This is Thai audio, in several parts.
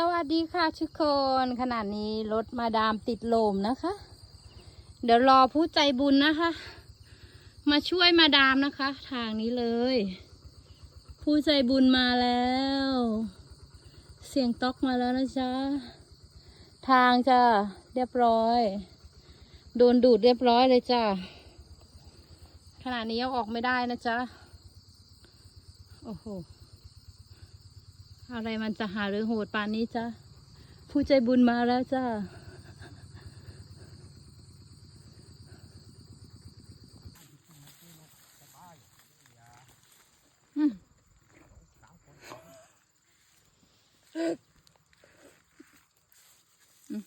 สวัสดีค่ะทุกคนขณะนี้รถมาดามติดลมนะคะ เดี๋ยวรอผู้ใจบุญนะคะ มาช่วยมาดามนะคะ ทางนี้เลย ผู้ใจบุญมาแล้ว เสียงต๊อกมาแล้วนะจ๊ะทางจะเรียบร้อย โดนดูดเรียบร้อยเลยจ้ะขณะนี้ยังออกไม่ได้นะจ๊ะโอ้โห อะไรมันจะหาหรือโหดปานนี้จ้ะผู้ใจบุญมาแล้วจ้าอืมอืม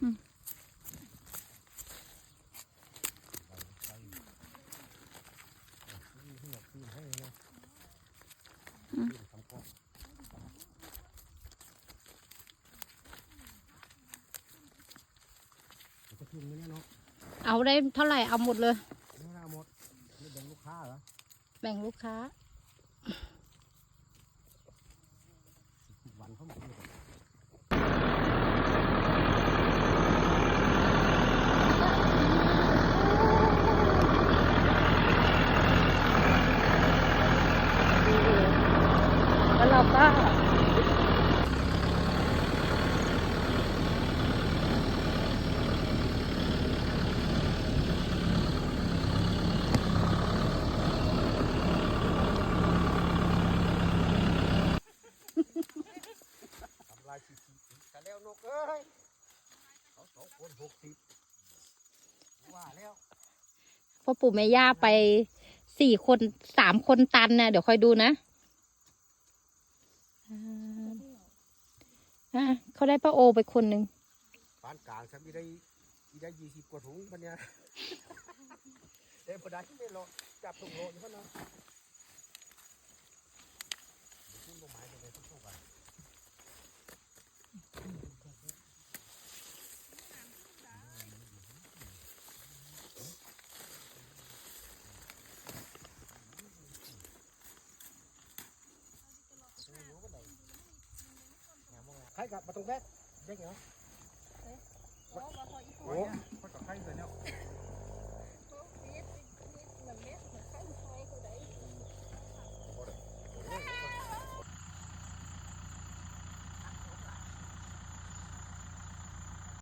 อืม เอาได้เท่าไหร่เอาหมดเลยไม่น่าหมดแบ่งลูกค้าเหรอแบ่งลูกค้าวันเขามดเลย แล้วเราก็ ทำลายชีวิตแต่ แล้วนกเอ้ยเขาสองคนหกสิบว่าแล้วพ่อปู่แม่ย่าไปสี่คนสามคนตันนะเดี๋ยวคอยดูนะอ่าอะเขาได้ป้าโอไปคนหนึ่งปานกลางฉันมีได้มีได้ยี่สิบกว่าถุงปัญญาเดี๋ยวพอได้ที่ไม่รอจับถุงโลอยู่เขานะขึ้นต้นไม้ไปเลยทุกทุกวัน ใครกับมาตรงแบกแบกเหรอโอ้เขาจะใครเลยเนี่ย